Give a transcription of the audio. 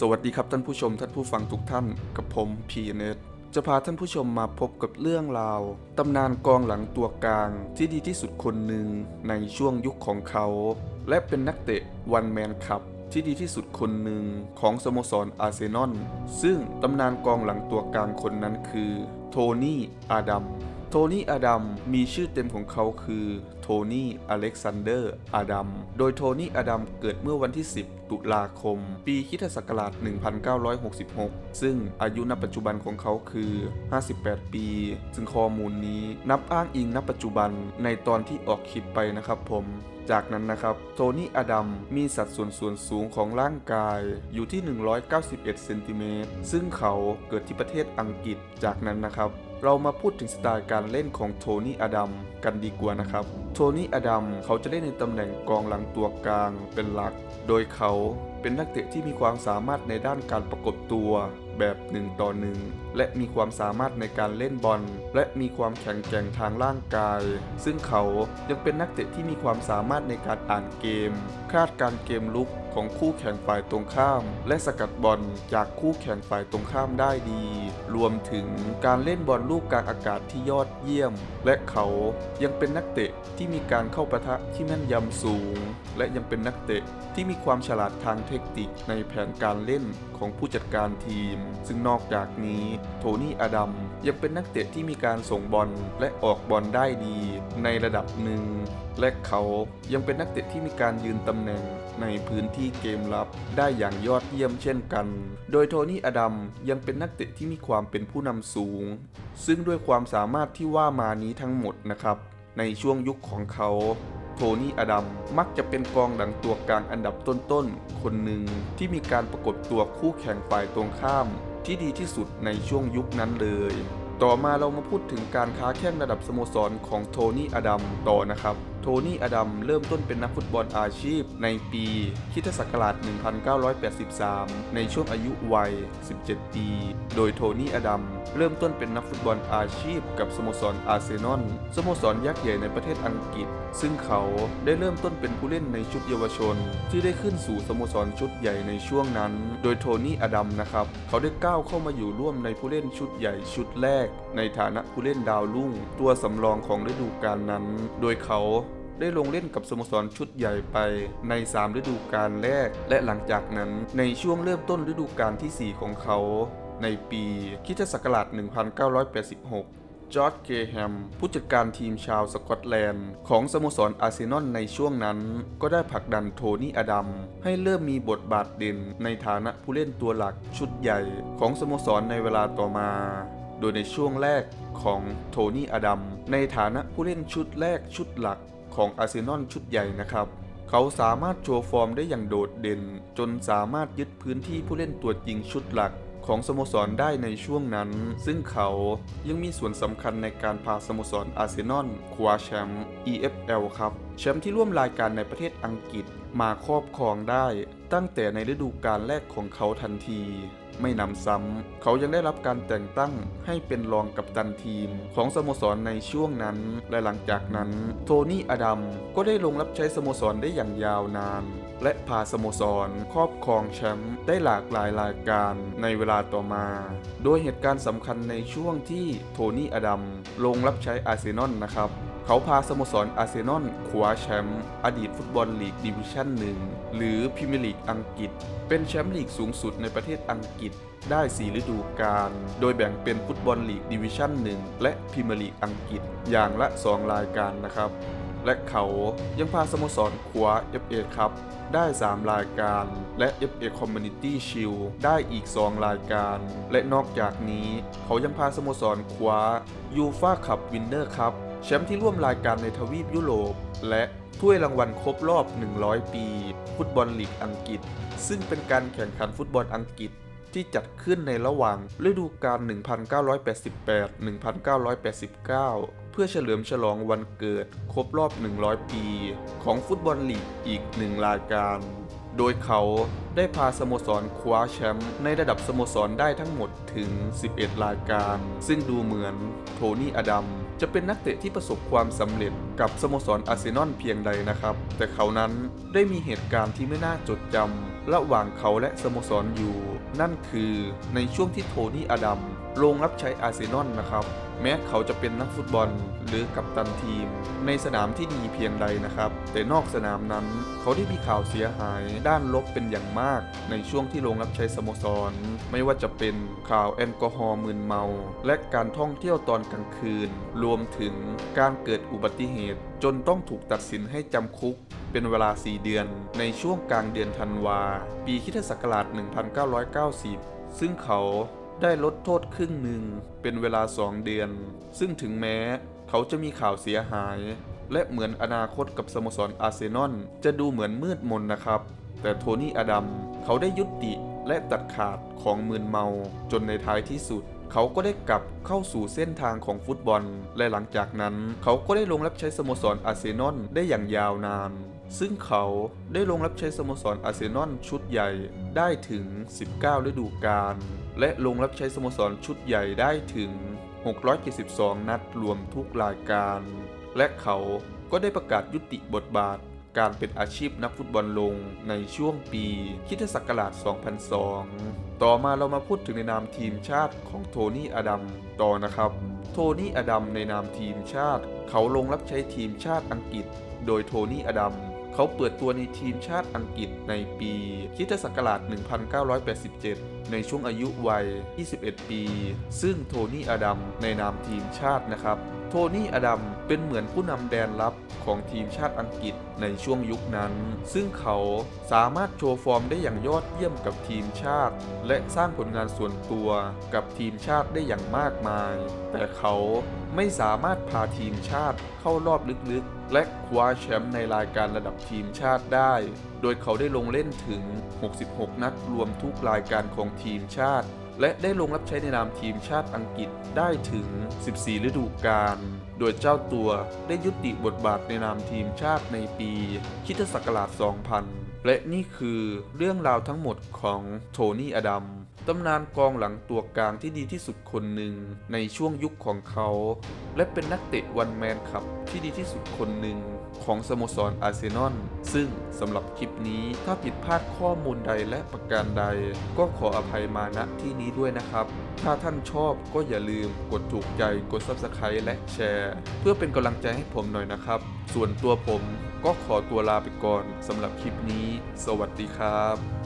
สวัสดีครับท่านผู้ชมท่านผู้ฟังทุกท่านกับผมพีเนตจะพาท่านผู้ชมมาพบกับเรื่องราว ตำนานกองหลังตัวกลางที่ดีที่สุดคนหนึ่งในช่วงยุคของเขา และเป็นนักเตะวันแมนคัพที่ดีที่สุดคนหนึ่งของสโมสรอาร์เซนอลซึ่งตำนานกองหลังตัวกลางคนนั้นคือ โทนี่อาดัม ทนี่อาดัมมีชื่อเต็มของเขาคือโทนี่อเล็กซานเดอร์อาดัม โดยโทนี่อาดัมเกิดเมื่อวันที่ 10 ตุลาคม ปีคิศักราช 1966 ซึ่งอายุณปัจจุบันของเขาคือ 58 ปี ซึ่งข้อมูลนี้นับอ้างอิงณปัจจุบันในตอนที่ออกคลิปไปนะครับผม จากนั้นนะครับ โทนี่อาดัมมีสัดส่วนส่วนสูงของร่างกายอยู่ที่ 191 เซนติเมตร ซึ่งเขาเกิดที่ประเทศอังกฤษ จากนั้นนะครับ เรามาพูดถึงสไตล์การเล่นของโทนี่อดัมกันดีกว่านะครับ โทนี่อดัมเขาจะเล่นในตำแหน่งกองหลังตัวกลางเป็นหลัก โดยเขาเป็นนักเตะที่มีความสามารถในด้านการประกบตัวแบบหนึ่งต่อหนึ่งและมีความสามารถในการเล่นบอล และมีความแข็งแกร่งทางร่างกาย ซึ่งเขายังเป็นนักเตะที่มีความสามารถในการอ่านเกม คาดการเกมลุกของคู่แข่งฝ่ายตรงข้าม และสกัดบอลจากคู่แข่งฝ่ายตรงข้ามได้ดี รวมถึงการเล่นบอลลูกกลางอากาศที่ยอดเยี่ยม และเขายังเป็นนักเตะที่มีการเข้าปะทะที่แม่นยำสูง และยังเป็นนักเตะที่มีความฉลาดทางเทคนิคในแผนการเล่นของผู้จัดการทีม ซึ่งนอกจากนี้โทนี่อดัมยังเป็นนักเตะที่มีการส่งบอลและออกบอลได้ดีในระดับหนึ่ง และเขายังเป็นนักเตะที่มีการยืนตำแหน่งในพื้นที่เกมรับได้อย่างยอดเยี่ยมเช่นกัน โดยโทนี่อดัมยังเป็นนักเตะที่มีความเป็นผู้นำสูง ซึ่งด้วยความสามารถที่ว่ามานี้ทั้งหมดนะครับ ในช่วงยุคของเขา โทนี่อดัมมักจะเป็นกองหลังตัวกลางอันดับต้นๆ คนหนึ่งที่มีการประกฏตัวคู่แข่งฝ่ายตรงข้าม ที่ดีที่สุดในช่วงยุคนั้นเลย ต่อมาเรามาพูดถึงการค้าแข่งระดับสโมสรของโทนี่อดัมต่อนะครับ ทนี่อดัมเริ่มต้นเป็นนักฟุตบอลอาชีพในปีคริสตศักราช 1983 ในช่วงอายุวัย 17 ปี โดยโทนี่อดัมเริ่มต้นเป็นนักฟุตบอลอาชีพกับสโมสรอาร์เซนอลสโมสรยักษ์ใหญ่ในประเทศอังกฤษ ซึ่งเขาได้เริ่มต้นเป็นผู้เล่นในชุดเยาวชน ที่ได้ขึ้นสู่สโมสรชุดใหญ่ในช่วงนั้น โดยโทนี่อดัมนะครับเขาได้ก้าวเข้ามาอยู่ร่วมในผู้เล่นชุดใหญ่ชุดแรก ในฐานะผู้เล่นดาวรุ่ง ตัวสำรองของฤดูกาลนั้น โดยเขา ได้ลงเล่นกับสโมสรชุดใหญ่ไปใน 3 ฤดูกาลแรก และหลังจากนั้นในช่วงเริ่มต้นฤดูกาลทีสี่4 ของเขา ในปีคริสตศักราช 1986จอร์จเกแฮม ผู้จัดการทีมชาวสกอตแลนด์ ของสโมสรอาร์เซนอลในช่วงนั้น ก็ได้ผลักดันโทนี่อดัม ให้เริ่มมีบทบาทเด่นในฐานะผู้เล่นตัวหลักชุดใหญ่ของสโมสรในเวลาต่อมา โดยในช่วงแรกของโทนี่อดัม ในฐานะผู้เล่นชุดแรกชุดหลัก ของอาร์เซนอลชุดใหญ่นะครับ เขาสามารถโชว์ฟอร์มได้อย่างโดดเด่น จนสามารถยึดพื้นที่ผู้เล่นตัวจริงชุดหลัก ของสโมสรได้ในช่วงนั้น ซึ่งเขายังมีส่วนสำคัญในการพาสโมสรอาร์เซนอลคว้าแชมป์ EFL ครับแชมป์ที่ร่วมรายการในประเทศอังกฤษมาครอบครองได้ ตั้งแต่ในฤดูกาลแรกของเขาทันที ไม่นำซ้ำ เขายังได้รับการแต่งตั้งให้เป็นรองกัปตันทีมของสโมสรในช่วงนั้น และหลังจากนั้น โทนี่อดัมก็ได้ลงรับใช้สโมสรได้อย่างยาวนาน และพาสโมสรครอบครองแชมป์ได้หลากหลายรายการในเวลาต่อมา โดยเหตุการณ์สำคัญในช่วงที่โทนี่อดัมลงรับใช้อาร์เซนอลนะครับเขาพาสโมสรอาร์เซนอลคว้าแชมป์อดีตฟุตบอลลีกดิวิชั่นหนึ่งหรือพรีเมียร์ลีกอังกฤษ เป็นแชมป์ลีกสูงสุดในประเทศอังกฤษได้ 4 ฤดูกาล โดยแบ่งเป็นฟุตบอลลีกดิวิชั่นหนึ่งและพรีเมียร์ลีกอังกฤษอย่างละ 2 รายการนะครับ และเขายังพาสโมสรคว้า FA ครับได้ 3 รายการ และ FA Community Shield ได้อีก 2 รายการ และนอกจากนี้เขายังพาสโมสรคว้ายูฟาคัพวินเนอร์ครับแชมป์ที่ร่วมรายการในทวีปยุโรป และถ้วยรางวัลครบรอบ 100 ปี ฟุตบอลลีกอังกฤษ ซึ่งเป็นการแข่งขันฟุตบอลอังกฤษที่จัดขึ้นในระหว่างฤดูกาล1988-1989 พื่อเฉลิมฉลองวันเกิดครบรอบ 100 ปี ของฟุตบอลลีกอีกหนึ่งรายการ โดยเขาได้พาสโมสรคว้าแชมป์ในระดับสโมสรได้ทั้งหมดถึง 11 รายการ ซึ่งดูเหมือนโทนี่อดัมจะเป็นนักเตะที่ประสบความสำเร็จกับสโมสรอาร์เซนอลเพียงใดนะครับ แต่เขานั้นได้มีเหตุการณ์ที่ไม่น่าจดจำระหว่างเขาและสโมสรอยู่ นั่นคือในช่วงที่โทนี่อดัม ลงรับใช้อาร์เซนอลนะครับ แม้เขาจะเป็นนักฟุตบอลหรือกัปตันทีม ในสนามที่ดีเพียงใดนะครับ แต่นอกสนามนั้นเขาได้มีข่าวเสียหายด้านลบเป็นอย่างมาก ในช่วงที่ลงรับใช้สโมสร ไม่ว่าจะเป็นข่าวแอลกอฮอล์มึนเมา และการท่องเที่ยวตอนกลางคืน รวมถึงการเกิดอุบัติเหตุ จนต้องถูกตัดสินให้จำคุกเป็นเวลา 4 เดือน ในช่วงกลางเดือนธันวา ปีคิศักราช 1990 ซึ่งเขา ได้ลดโทษครึ่งหนึ่งเป็นเวลาสองเดือน ซึ่งถึงแม้เขาจะมีข่าวเสียหาย และเหมือนอนาคตกับสโมสรอาร์เซนอลจะดูเหมือนมืดมนนะครับ แต่โทนี่อดัมเขาได้ยุติและตัดขาดของมืนเมาจนในท้ายที่สุด เขาก็ได้กลับเข้าสู่เส้นทางของฟุตบอล และหลังจากนั้น เขาก็ได้ลงรับใช้สโมสรอาร์เซนอลได้อย่างยาวนาน ซึ่งเขาได้ลงรับใช้สโมสรอาร์เซนอลชุดใหญ่ได้ถึง 19 ฤดูกาล และลงรับใช้สโมสรชุดใหญ่ได้ถึง 672 นัดรวมทุกรายการ และเขาก็ได้ประกาศยุติบทบาทการเป็นอาชีพนักฟุตบอลลงในช่วงปีคริสตศักราช 2002 ต่อมาเรามาพูดถึงในนามทีมชาติของโทนี่อดัมต่อนะครับ โทนี่อดัมในนามทีมชาติ เขาลงรับใช้ทีมชาติอังกฤษ โดยโทนี่อดัมเขาเปิดตัวในทีมชาติอังกฤษในปีคริสตศักราช 1987 ในช่วงอายุวัย 21 ปี ซึ่งโทนี่อดัมในนามทีมชาตินะครับ โทนี่อดัมเป็นเหมือนผู้นำแดนลับของทีมชาติอังกฤษในช่วงยุคนั้น ซึ่งเขาสามารถโชว์ฟอร์มได้อย่างยอดเยี่ยมกับทีมชาติ และสร้างผลงานส่วนตัวกับทีมชาติได้อย่างมากมาย แต่เขาไม่สามารถพาทีมชาติเข้ารอบลึกๆ และคว้าแชมป์ในรายการระดับทีมชาติได้ โดยเขาได้ลงเล่นถึง 66 นัดรวมทุกรายการของทีมชาติ และได้ลงรับใช้ในนามทีมชาติอังกฤษได้ถึง 14 ฤดูกาล โดยเจ้าตัวได้ยุติบทบาทในนามทีมชาติในปีคิทศักราช 2000 และนี่คือเรื่องราวทั้งหมดของโทนี่อดัม ตำนานกองหลังตัวกลางที่ดีที่สุดคนหนึ่งในช่วงยุคของเขา และเป็นนักเตะวันแมนคัพที่ดีที่สุดคนหนึ่งของสโมสรอาร์เซนอลซึ่งสำหรับคลิปนี้ถ้าผิดพลาดข้อมูลใดและประการใด ก็ขออภัยมาณที่นี้ด้วยนะครับ ถ้าท่านชอบก็อย่าลืมกดถูกใจกด Subscribe และแชร์ เพื่อเป็นกำลังใจให้ผมหน่อยนะครับ ส่วนตัวผมก็ขอตัวลาไปก่อนสำหรับคลิปนี้ สวัสดีครับ